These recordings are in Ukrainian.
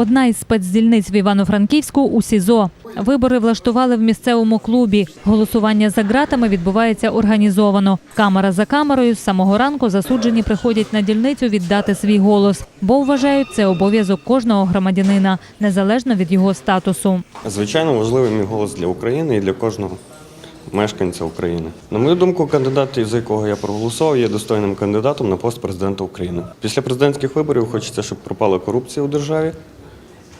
Одна із спецдільниць в Івано-Франківську у СІЗО. Вибори влаштували в місцевому клубі. Голосування за ґратами відбувається організовано. Камера за камерою з самого ранку засуджені приходять на дільницю віддати свій голос, бо вважають це обов'язок кожного громадянина, незалежно від його статусу. Звичайно, важливий мій голос для України і для кожного мешканця України. На мою думку, кандидат, за якого я проголосував, є достойним кандидатом на пост президента України. Після президентських виборів хочеться, щоб пропала корупція у державі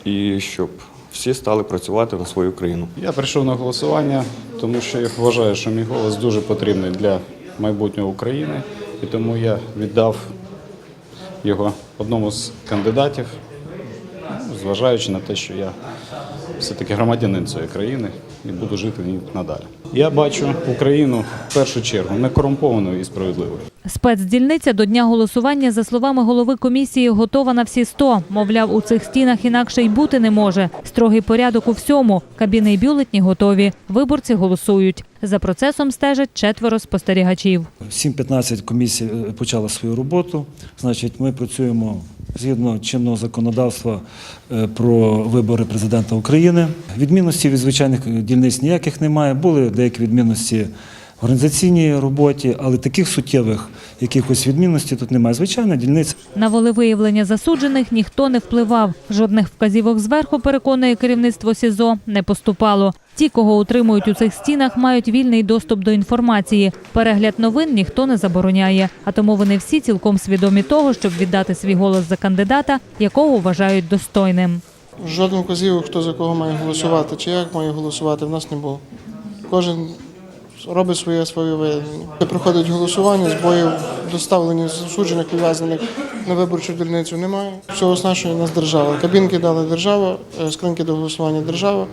і щоб всі стали працювати на свою країну. Я прийшов на голосування, тому що я вважаю, що мій голос дуже потрібний для майбутнього України, і тому я віддав його одному з кандидатів, ну, зважаючи на те, що я все-таки громадянин цієї країни і буду жити в ній надалі. Я бачу Україну в першу чергу некорумпованою і справедливою. Спецдільниця до дня голосування, за словами голови комісії, готова на всі 100. Мовляв, у цих стінах інакше й бути не може. Строгий порядок у всьому. Кабіни й бюлетні готові. Виборці голосують. За процесом стежать четверо спостерігачів. 7.15 комісія е, почала свою роботу. Значить, ми працюємо згідно чинного законодавства е, про вибори президента України. Відмінностей від звичайних дільниць ніяких немає. Були деякі відмінності в організаційній роботі, але таких суттєвих якихось відмінностей тут немає. Звичайна дільниця На волевиявлення засуджених ніхто не впливав. Жодних вказівок зверху, переконує керівництво СІЗО, не поступало. Ті, кого утримують у цих стінах, мають вільний доступ до інформації. Перегляд новин ніхто не забороняє. А тому вони всі цілком свідомі того, щоб віддати свій голос за кандидата, якого вважають достойним. Жодних вказівок, хто за кого має голосувати, чи як має голосувати, в нас не було. Кожен робить своє своє виявлення. Проходить голосування, збоїв доставлені засуджених, ув'язнених на виборчу дільницю немає. Всього оснащує нас держава. Кабінки дала держава, е, скриньки до голосування держава.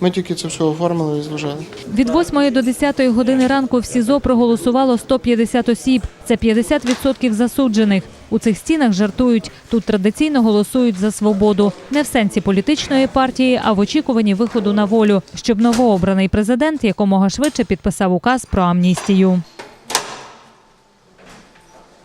Ми тільки це все оформили і зважали. Від 8 до 10 години ранку в СІЗО проголосувало 150 осіб. Це 50% засуджених. У цих стінах жартують. Тут традиційно голосують за свободу. Не в сенсі політичної партії, а в очікуванні виходу на волю, щоб новообраний президент якомога швидше підписав указ про амністію.